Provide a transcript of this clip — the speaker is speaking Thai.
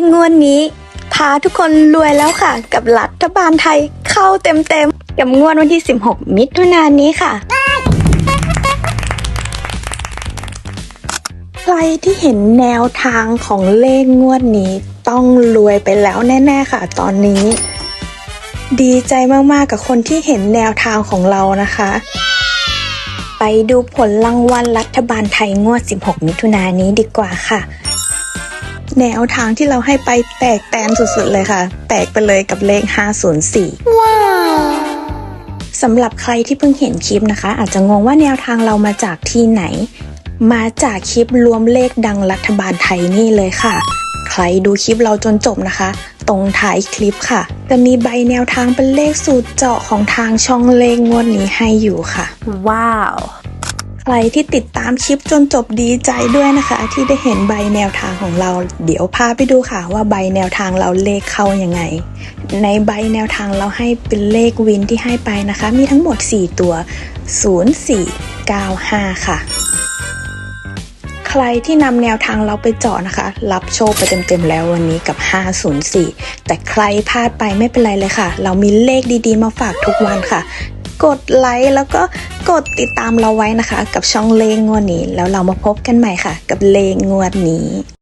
ขงวดนี้พาทุกคนรวยแล้วค่ะ กับรัฐบาลไทยเข้าเต็มๆกับงวดวันที่ 16 มิถุนายนนี้ค่ะ ใครที่เห็นแนวทางของเลขงวดนี้ต้องรวยไปแล้วแน่ ๆ ค่ะ ตอนนี้ ดีใจมาก ๆ กับคนที่เห็นแนวทางของเรานะคะ ไปดูผลรางวัลรัฐบาลไทยงวด 16 มิถุนายนนี้ดีกว่าค่ะ แนวทางที่เราให้ไปแตกแตนสุดๆเลยค่ะ แตกไปเลยกับเลข 504 ว้าวสำหรับใครที่เพิ่งเห็นคลิปนะคะ อาจจะงงว่าแนวทางเรามาจากที่ไหน มาจากคลิปรวมเลขดังรัฐบาลไทยนี่เลยค่ะ ใครดูคลิปเราจนจบนะคะ ตรงท้ายคลิปค่ะ จะมีใบแนวทางเป็นเลขสูตรเจาะของทางช่องเลขงวดนี้ให้อยู่ค่ะ ว้าว ใครที่ติดตามคลิปจนจบดีใจด้วยนะคะ ที่ได้เห็นใบแนวทางของเรา เดี๋ยวพาไปดูค่ะว่าใบแนวทางเราเลขเข้ายังไง ในใบแนวทางเราให้เป็นเลขวินที่ให้ไปนะคะ มีทั้งหมด 4 ตัว 0495 ค่ะ ใครที่นำแนวทางเราไปเจาะนะคะ รับโชคไปเต็มๆแล้ววันนี้กับ 504 แต่ใครพลาดไปไม่เป็นไรเลยค่ะ เรามีเลขดีๆมาฝากทุกวันค่ะ กดไลค์แล้วก็กดติดตามเราไว้นะคะ กับช่องเลงงวดนี้ แล้วเรามาพบกันใหม่ค่ะ กับเลงงวดนี้